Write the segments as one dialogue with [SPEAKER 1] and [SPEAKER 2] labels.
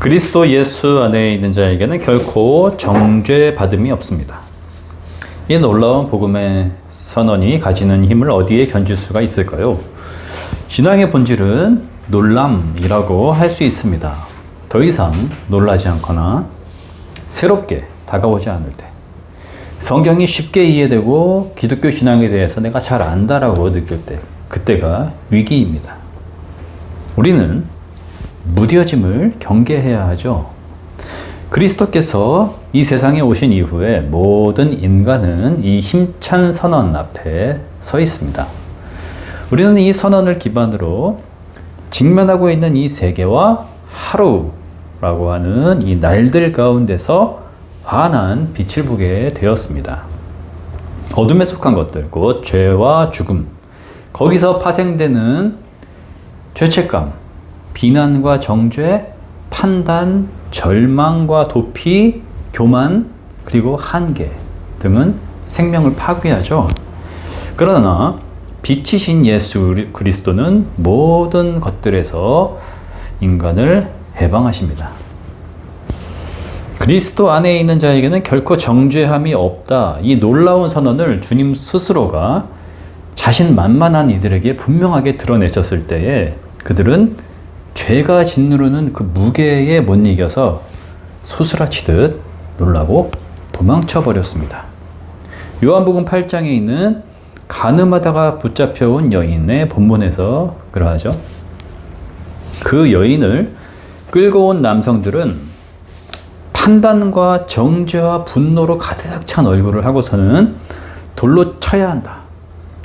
[SPEAKER 1] 그리스도 예수 안에 있는 자에게는 결코 정죄 받음이 없습니다. 이 놀라운 복음의 선언이 가지는 힘을 어디에 견줄 수가 있을까요? 신앙의 본질은 놀람이라고 할 수 있습니다. 더 이상 놀라지 않거나 새롭게 다가오지 않을 때, 성경이 쉽게 이해되고 기독교 신앙에 대해서 내가 잘 안다라고 느낄 때, 그때가 위기입니다. 우리는 무뎌짐을 경계해야 하죠. 그리스도께서 이 세상에 오신 이후에 모든 인간은 이 힘찬 선언 앞에 서 있습니다. 우리는 이 선언을 기반으로 직면하고 있는 이 세계와 하루라고 하는 이 날들 가운데서 환한 빛을 보게 되었습니다. 어둠에 속한 것들, 곧 죄와 죽음, 거기서 파생되는 죄책감, 비난과 정죄, 판단, 절망과 도피, 교만, 그리고 한계 등은 생명을 파괴하죠. 그러나 빛이신 예수 그리스도는 모든 것들에서 인간을 해방하십니다. 그리스도 안에 있는 자에게는 결코 정죄함이 없다. 이 놀라운 선언을 주님 스스로가 자신 만만한 이들에게 분명하게 드러내셨을 때에 그들은 죄가 짓누르는 그 무게에 못 이겨서 소스라치듯 놀라고 도망쳐 버렸습니다. 요한복음 8장에 있는 가늠하다가 붙잡혀온 여인의 본문에서 그러하죠. 그 여인을 끌고 온 남성들은 판단과 정죄와 분노로 가득 찬 얼굴을 하고서는 돌로 쳐야 한다.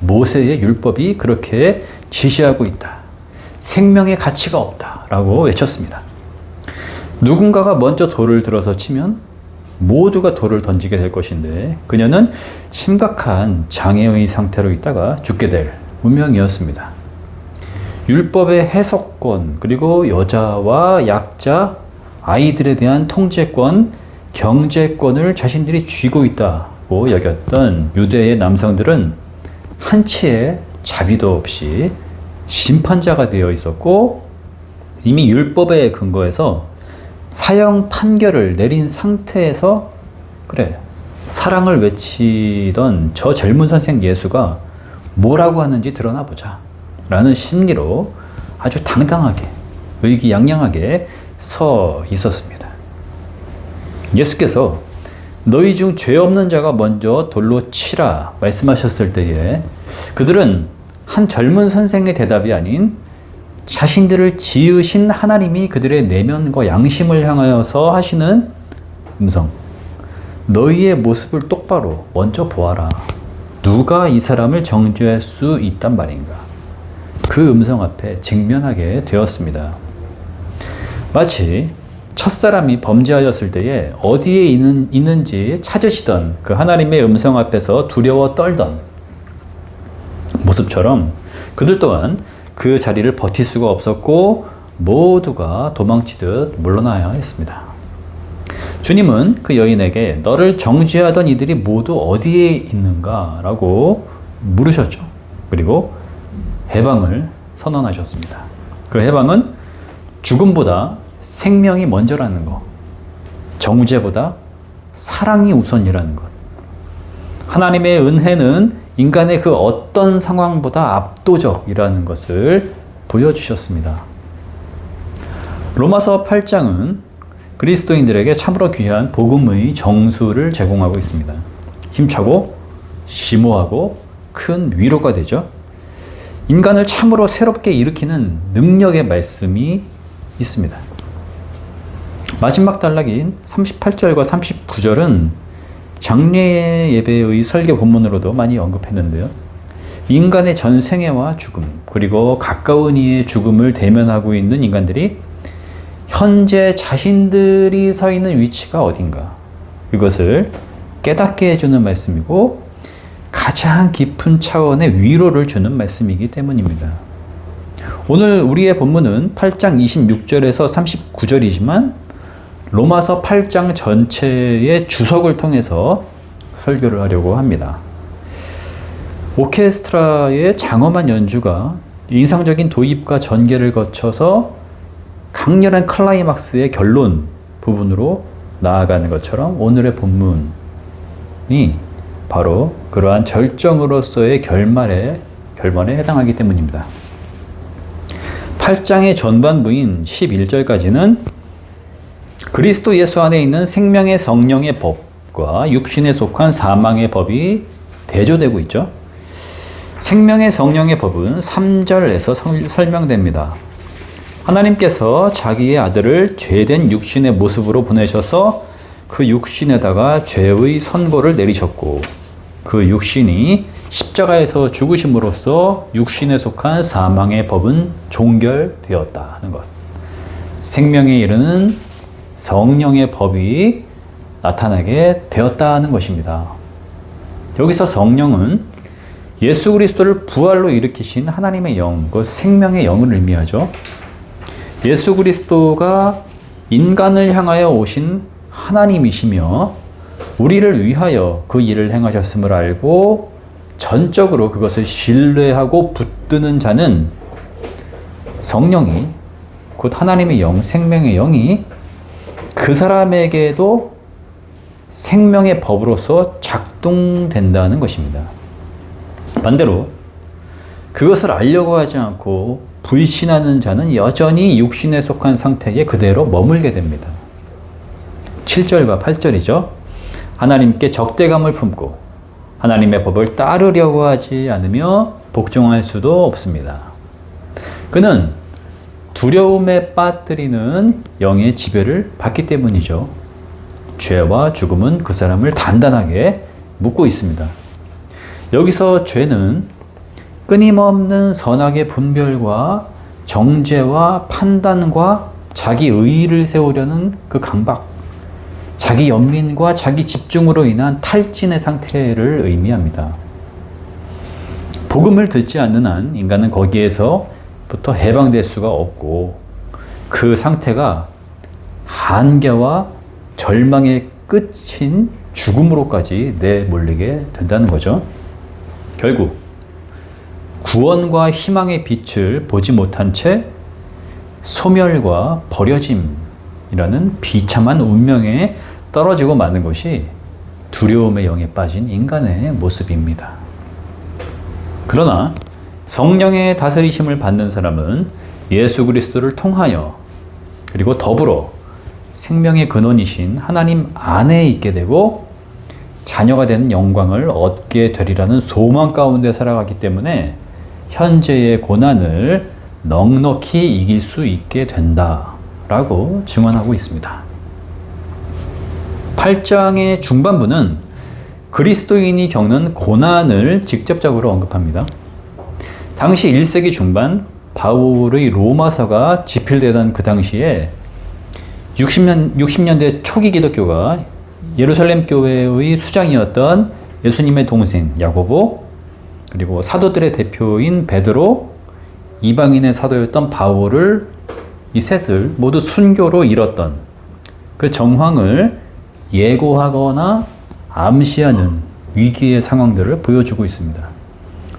[SPEAKER 1] 모세의 율법이 그렇게 지시하고 있다. 생명의 가치가 없다라고 외쳤습니다. 누군가가 먼저 돌을 들어서 치면 모두가 돌을 던지게 될 것인데 그녀는 심각한 장애의 상태로 있다가 죽게 될 운명이었습니다. 율법의 해석권 그리고 여자와 약자 아이들에 대한 통제권 경제권을 자신들이 쥐고 있다고 여겼던 유대의 남성들은 한치의 자비도 없이 심판자가 되어 있었고 이미 율법에 근거해서 사형 판결을 내린 상태에서 그래 사랑을 외치던 저 젊은 선생 예수가 뭐라고 하는지 드러나 보자 라는 심리로 아주 당당하게 의기양양하게 서 있었습니다. 예수께서 너희 중 죄 없는 자가 먼저 돌로 치라 말씀하셨을 때에 그들은 한 젊은 선생의 대답이 아닌 자신들을 지으신 하나님이 그들의 내면과 양심을 향하여서 하시는 음성. 너희의 모습을 똑바로 먼저 보아라. 누가 이 사람을 정죄할 수 있단 말인가? 그 음성 앞에 직면하게 되었습니다. 마치 첫사람이 범죄하였을 때에 어디에 있는, 있는지 찾으시던 그 하나님의 음성 앞에서 두려워 떨던 모습처럼 그들 또한 그 자리를 버틸 수가 없었고 모두가 도망치듯 물러나야 했습니다. 주님은 그 여인에게 너를 정죄하던 이들이 모두 어디에 있는가 라고 물으셨죠. 그리고 해방을 선언하셨습니다. 그 해방은 죽음보다 생명이 먼저라는 것, 정죄보다 사랑이 우선이라는 것. 하나님의 은혜는 인간의 그 어떤 상황보다 압도적이라는 것을 보여주셨습니다. 로마서 8장은 그리스도인들에게 참으로 귀한 복음의 정수를 제공하고 있습니다. 힘차고 심오하고 큰 위로가 되죠. 인간을 참으로 새롭게 일으키는 능력의 말씀이 있습니다. 마지막 단락인 38절과 39절은 장례 예배의 설교 본문으로도 많이 언급했는데요. 인간의 전 생애와 죽음, 그리고 가까운 이의 죽음을 대면하고 있는 인간들이 현재 자신들이 서 있는 위치가 어딘가, 이것을 깨닫게 해주는 말씀이고, 가장 깊은 차원의 위로를 주는 말씀이기 때문입니다. 오늘 우리의 본문은 8장 26절에서 39절이지만 로마서 8장 전체의 주석을 통해서 설교를 하려고 합니다. 오케스트라의 장엄한 연주가 인상적인 도입과 전개를 거쳐서 강렬한 클라이막스의 결론 부분으로 나아가는 것처럼 오늘의 본문이 바로 그러한 절정으로서의 결말에 결말에 해당하기 때문입니다. 8장의 전반부인 11절까지는 그리스도 예수 안에 있는 생명의 성령의 법과 육신에 속한 사망의 법이 대조되고 있죠. 생명의 성령의 법은 3절에서 설명됩니다. 하나님께서 자기의 아들을 죄된 육신의 모습으로 보내셔서 그 육신에다가 죄의 선고를 내리셨고 그 육신이 십자가에서 죽으심으로써 육신에 속한 사망의 법은 종결되었다 하는 것. 생명에 이르는 성령의 법이 나타나게 되었다는 것입니다. 여기서 성령은 예수 그리스도를 부활로 일으키신 하나님의 영, 그 생명의 영을 의미하죠. 예수 그리스도가 인간을 향하여 오신 하나님이시며 우리를 위하여 그 일을 행하셨음을 알고 전적으로 그것을 신뢰하고 붙드는 자는 성령이 곧 하나님의 영, 생명의 영이 그 사람에게도 생명의 법으로서 작동된다는 것입니다. 반대로 그것을 알려고 하지 않고 불신하는 자는 여전히 육신에 속한 상태에 그대로 머물게 됩니다. 7절과 8절이죠. 하나님께 적대감을 품고 하나님의 법을 따르려고 하지 않으며 복종할 수도 없습니다. 그는 두려움에 빠뜨리는 영의 지배를 받기 때문이죠. 죄와 죽음은 그 사람을 단단하게 묶고 있습니다. 여기서 죄는 끊임없는 선악의 분별과 정죄와 판단과 자기 의의를 세우려는 그 강박, 자기 연민과 자기 집중으로 인한 탈진의 상태를 의미합니다. 복음을 듣지 않는 한 인간은 거기에서 부터 해방될 수가 없고 그 상태가 한계와 절망의 끝인 죽음으로까지 내몰리게 된다는 거죠. 결국 구원과 희망의 빛을 보지 못한 채 소멸과 버려짐이라는 비참한 운명에 떨어지고 마는 것이 두려움의 영에 빠진 인간의 모습입니다. 그러나 성령의 다스리심을 받는 사람은 예수 그리스도를 통하여 그리고 더불어 생명의 근원이신 하나님 안에 있게 되고 자녀가 되는 영광을 얻게 되리라는 소망 가운데 살아가기 때문에 현재의 고난을 넉넉히 이길 수 있게 된다라고 증언하고 있습니다. 8장의 중반부는 그리스도인이 겪는 고난을 직접적으로 언급합니다. 당시 1세기 중반 바울의 로마서가 집필되던 그 당시에 60년, 60년대 초기 기독교가 예루살렘 교회의 수장이었던 예수님의 동생 야고보 그리고 사도들의 대표인 베드로 이방인의 사도였던 바울을 이 셋을 모두 순교로 잃었던 그 정황을 예고하거나 암시하는 위기의 상황들을 보여주고 있습니다.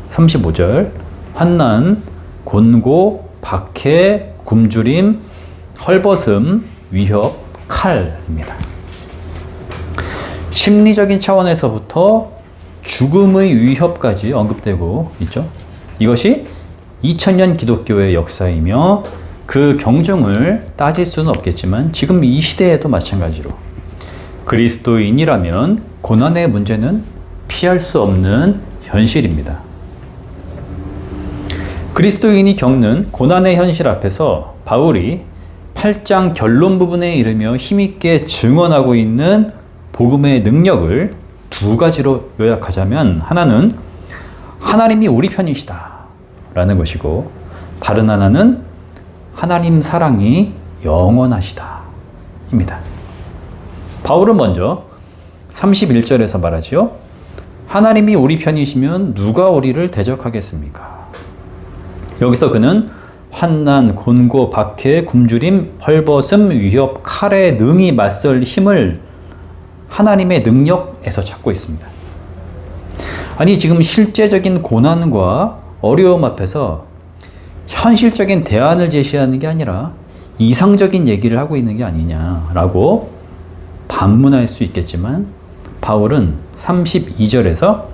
[SPEAKER 1] 35절 환난, 곤고, 박해, 굶주림, 헐벗음, 위협, 칼입니다. 심리적인 차원에서부터 죽음의 위협까지 언급되고 있죠. 이것이 2000년 기독교의 역사이며 그 경중을 따질 수는 없겠지만 지금 이 시대에도 마찬가지로 그리스도인이라면 고난의 문제는 피할 수 없는 현실입니다. 그리스도인이 겪는 고난의 현실 앞에서 바울이 8장 결론 부분에 이르며 힘있게 증언하고 있는 복음의 능력을 두 가지로 요약하자면 하나는 하나님이 우리 편이시다 라는 것이고 다른 하나는 하나님 사랑이 영원하시다 입니다. 바울은 먼저 31절에서 말하지요. 하나님이 우리 편이시면 누가 우리를 대적하겠습니까? 여기서 그는 환난, 곤고, 박해, 굶주림, 헐벗음, 위협, 칼에 능히 맞설 힘을 하나님의 능력에서 찾고 있습니다. 아니 지금 실제적인 고난과 어려움 앞에서 현실적인 대안을 제시하는 게 아니라 이상적인 얘기를 하고 있는 게 아니냐라고 반문할 수 있겠지만 바울은 32절에서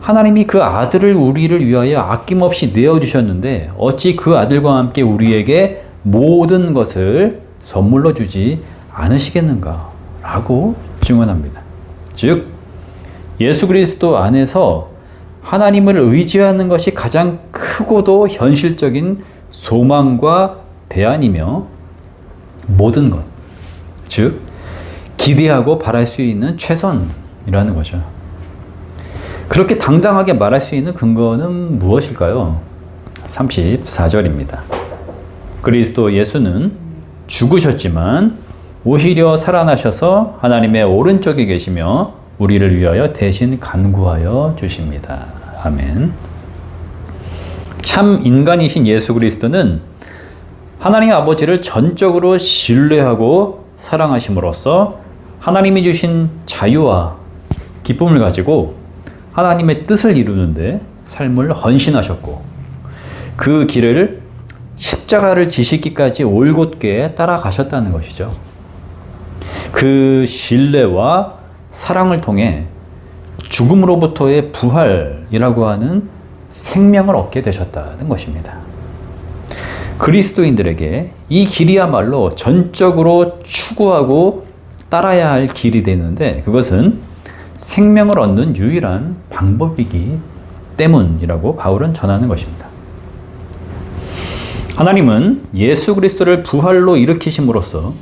[SPEAKER 1] 하나님이 그 아들을 우리를 위하여 아낌없이 내어주셨는데 어찌 그 아들과 함께 우리에게 모든 것을 선물로 주지 않으시겠는가? 라고 증언합니다. 즉, 예수 그리스도 안에서 하나님을 의지하는 것이 가장 크고도 현실적인 소망과 대안이며 모든 것, 즉, 기대하고 바랄 수 있는 최선이라는 거죠. 그렇게 당당하게 말할 수 있는 근거는 무엇일까요? 34절입니다. 그리스도 예수는 죽으셨지만 오히려 살아나셔서 하나님의 오른쪽에 계시며 우리를 위하여 대신 간구하여 주십니다. 아멘. 참 인간이신 예수 그리스도는 하나님 아버지를 전적으로 신뢰하고 사랑하심으로써 하나님이 주신 자유와 기쁨을 가지고 하나님의 뜻을 이루는데 삶을 헌신하셨고 그 길을 십자가를 지시기까지 올곧게 따라가셨다는 것이죠. 그 신뢰와 사랑을 통해 죽음으로부터의 부활이라고 하는 생명을 얻게 되셨다는 것입니다. 그리스도인들에게 이 길이야말로 전적으로 추구하고 따라야 할 길이 되는데 그것은 생명을 얻는 유일한 방법이기 때문이라고 바울은 전하는 것입니다. 하나님은 예수 그리스도를 부활로 일으키심으로써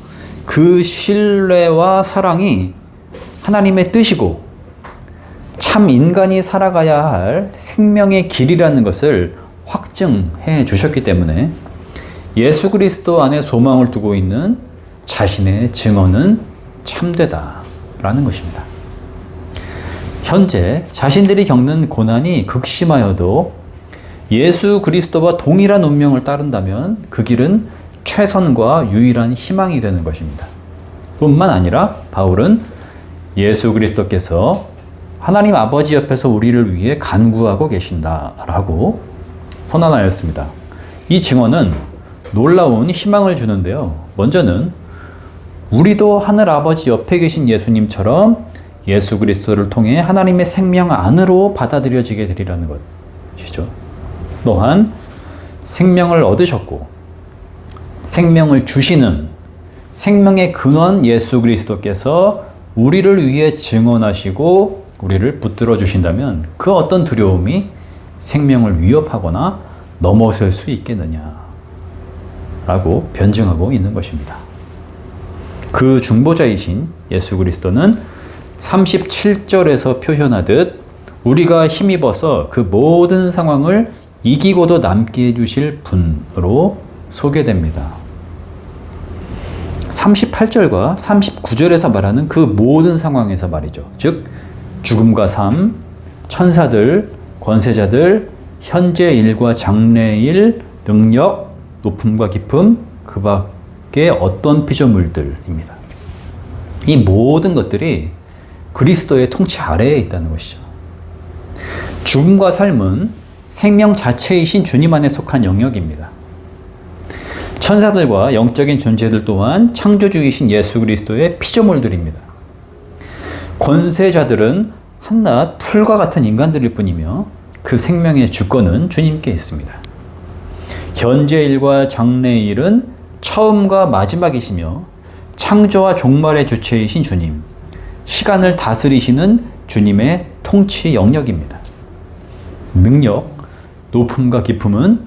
[SPEAKER 1] 그 신뢰와 사랑이 하나님의 뜻이고 참 인간이 살아가야 할 생명의 길이라는 것을 확증해 주셨기 때문에 예수 그리스도 안에 소망을 두고 있는 자신의 증언은 참되다라는 것입니다. 현재 자신들이 겪는 고난이 극심하여도 예수 그리스도와 동일한 운명을 따른다면 그 길은 최선과 유일한 희망이 되는 것입니다. 뿐만 아니라 바울은 예수 그리스도께서 하나님 아버지 옆에서 우리를 위해 간구하고 계신다라고 선언하였습니다. 이 증언은 놀라운 희망을 주는데요. 먼저는 우리도 하늘 아버지 옆에 계신 예수님처럼 예수 그리스도를 통해 하나님의 생명 안으로 받아들여지게 되리라는 것이죠. 또한 생명을 얻으셨고 생명을 주시는 생명의 근원 예수 그리스도께서 우리를 위해 증언하시고 우리를 붙들어 주신다면 그 어떤 두려움이 생명을 위협하거나 넘어설 수 있겠느냐 라고 변증하고 있는 것입니다. 그 중보자이신 예수 그리스도는 37절에서 표현하듯 우리가 힘입어서 그 모든 상황을 이기고도 남게 해주실 분으로 소개됩니다. 38절과 39절에서 말하는 그 모든 상황에서 말이죠. 즉, 죽음과 삶, 천사들, 권세자들, 현재 일과 장래 일, 능력, 높음과 깊음, 그 밖에 어떤 피조물들입니다. 이 모든 것들이 그리스도의 통치 아래에 있다는 것이죠. 죽음과 삶은 생명 자체이신 주님 안에 속한 영역입니다. 천사들과 영적인 존재들 또한 창조주이신 예수 그리스도의 피조물들입니다. 권세자들은 한낱 풀과 같은 인간들일 뿐이며 그 생명의 주권은 주님께 있습니다. 현재 일과 장래 일은 처음과 마지막이시며 창조와 종말의 주체이신 주님, 시간을 다스리시는 주님의 통치 영역입니다. 능력, 높음과 깊음은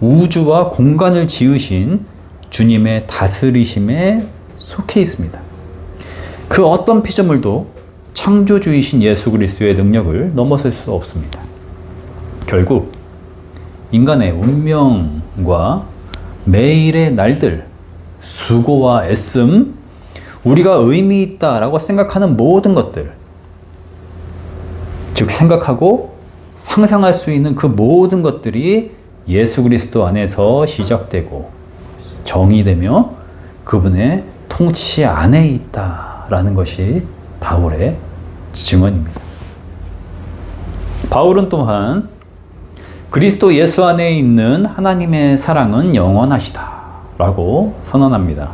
[SPEAKER 1] 우주와 공간을 지으신 주님의 다스리심에 속해 있습니다. 그 어떤 피조물도 창조주이신 예수 그리스도의 능력을 넘어설 수 없습니다. 결국 인간의 운명과 매일의 날들, 수고와 애씀, 우리가 의미 있다라고 생각하는 모든 것들, 즉 생각하고 상상할 수 있는 그 모든 것들이 예수 그리스도 안에서 시작되고 정의되며 그분의 통치 안에 있다라는 것이 바울의 증언입니다. 바울은 또한 그리스도 예수 안에 있는 하나님의 사랑은 영원하시다 라고 선언합니다.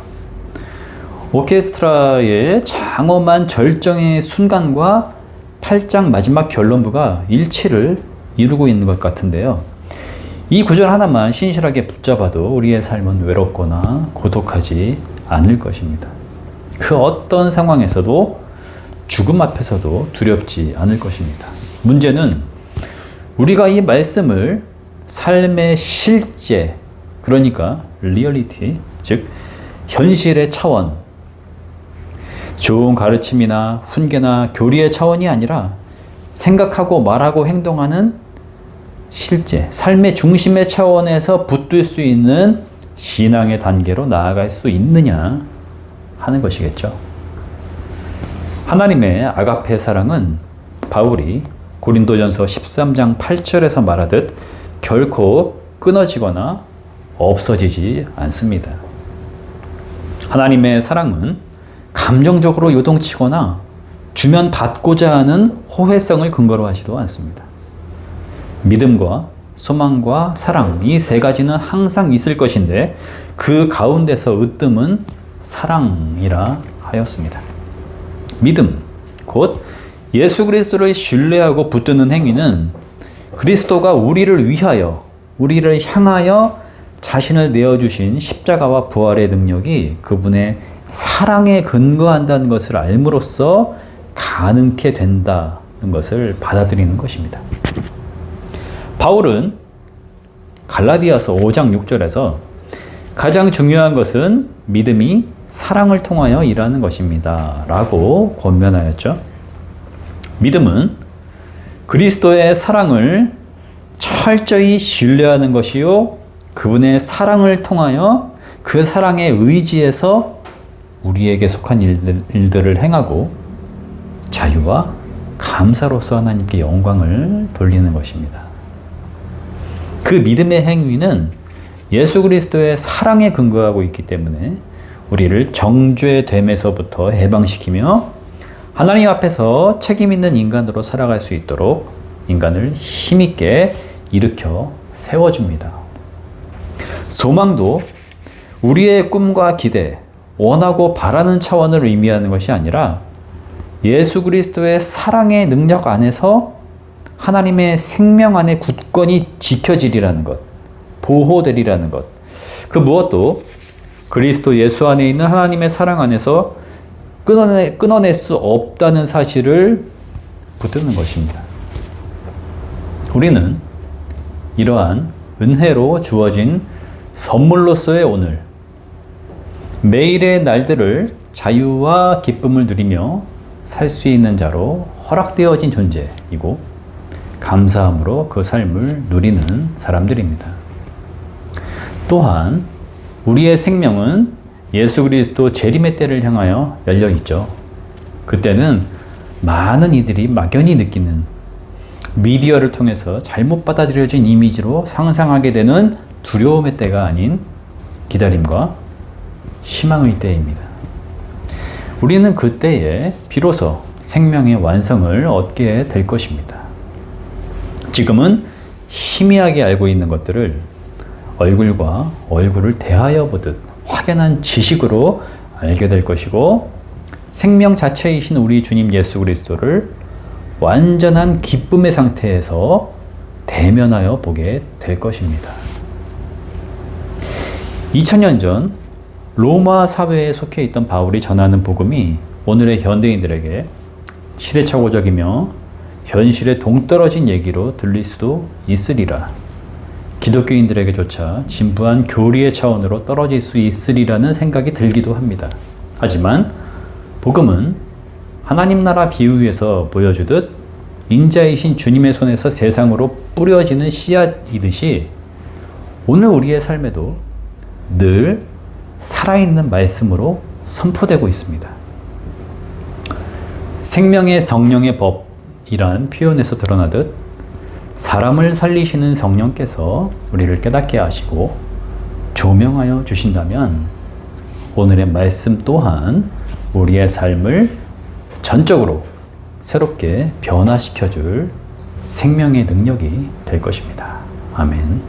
[SPEAKER 1] 오케스트라의 장엄한 절정의 순간과 8장 마지막 결론부가 일치를 이루고 있는 것 같은데요. 이 구절 하나만 신실하게 붙잡아도 우리의 삶은 외롭거나 고독하지 않을 것입니다. 그 어떤 상황에서도 죽음 앞에서도 두렵지 않을 것입니다. 문제는 우리가 이 말씀을 삶의 실제, 그러니까 리얼리티, 즉 현실의 차원, 좋은 가르침이나 훈계나 교리의 차원이 아니라 생각하고 말하고 행동하는 실제, 삶의 중심의 차원에서 붙들 수 있는 신앙의 단계로 나아갈 수 있느냐 하는 것이겠죠. 하나님의 아가페 사랑은 바울이 고린도전서 13장 8절에서 말하듯 결코 끊어지거나 없어지지 않습니다. 하나님의 사랑은 감정적으로 요동치거나 주면 받고자 하는 호혜성을 근거로 하지도 않습니다. 믿음과 소망과 사랑 이 세 가지는 항상 있을 것인데 그 가운데서 으뜸은 사랑이라 하였습니다. 믿음 곧 예수 그리스도를 신뢰하고 붙드는 행위는 그리스도가 우리를 위하여 우리를 향하여 자신을 내어 주신 십자가와 부활의 능력이 그분의 사랑에 근거한다는 것을 알므로써 가능케 된다는 것을 받아들이는 것입니다. 바울은 갈라디아서 5장 6절에서 가장 중요한 것은 믿음이 사랑을 통하여 일하는 것입니다. 라고 권면하였죠. 믿음은 그리스도의 사랑을 철저히 신뢰하는 것이요. 그분의 사랑을 통하여 그 사랑의 의지에서 우리에게 속한 일들, 일들을 행하고 자유와 감사로서 하나님께 영광을 돌리는 것입니다. 그 믿음의 행위는 예수 그리스도의 사랑에 근거하고 있기 때문에 우리를 정죄됨에서부터 해방시키며 하나님 앞에서 책임 있는 인간으로 살아갈 수 있도록 인간을 힘있게 일으켜 세워줍니다. 소망도 우리의 꿈과 기대, 원하고 바라는 차원을 의미하는 것이 아니라 예수 그리스도의 사랑의 능력 안에서 하나님의 생명 안에 굳건히 지켜지리라는 것, 보호되리라는 것. 그 무엇도 그리스도 예수 안에 있는 하나님의 사랑 안에서 끊어내, 끊어낼 수 없다는 사실을 붙드는 것입니다. 우리는 이러한 은혜로 주어진 선물로서의 오늘, 매일의 날들을 자유와 기쁨을 누리며 살 수 있는 자로 허락되어진 존재이고, 감사함으로 그 삶을 누리는 사람들입니다. 또한 우리의 생명은 예수 그리스도 재림의 때를 향하여 열려 있죠. 그때는 많은 이들이 막연히 느끼는 미디어를 통해서 잘못 받아들여진 이미지로 상상하게 되는 두려움의 때가 아닌 기다림과 희망의 때입니다. 우리는 그때에 비로소 생명의 완성을 얻게 될 것입니다. 지금은 희미하게 알고 있는 것들을 얼굴과 얼굴을 대하여 보듯 확연한 지식으로 알게 될 것이고 생명 자체이신 우리 주님 예수 그리스도를 완전한 기쁨의 상태에서 대면하여 보게 될 것입니다. 2000년 전 로마 사회에 속해 있던 바울이 전하는 복음이 오늘의 현대인들에게 시대착오적이며 현실에 동떨어진 얘기로 들릴 수도 있으리라. 기독교인들에게조차 진부한 교리의 차원으로 떨어질 수 있으리라는 생각이 들기도 합니다. 하지만 복음은 하나님 나라 비유에서 보여주듯 인자이신 주님의 손에서 세상으로 뿌려지는 씨앗이듯이 오늘 우리의 삶에도 늘 살아있는 말씀으로 선포되고 있습니다. 생명의 성령의 법이란 표현에서 드러나듯 사람을 살리시는 성령께서 우리를 깨닫게 하시고 조명하여 주신다면 오늘의 말씀 또한 우리의 삶을 전적으로 새롭게 변화시켜 줄 생명의 능력이 될 것입니다. 아멘.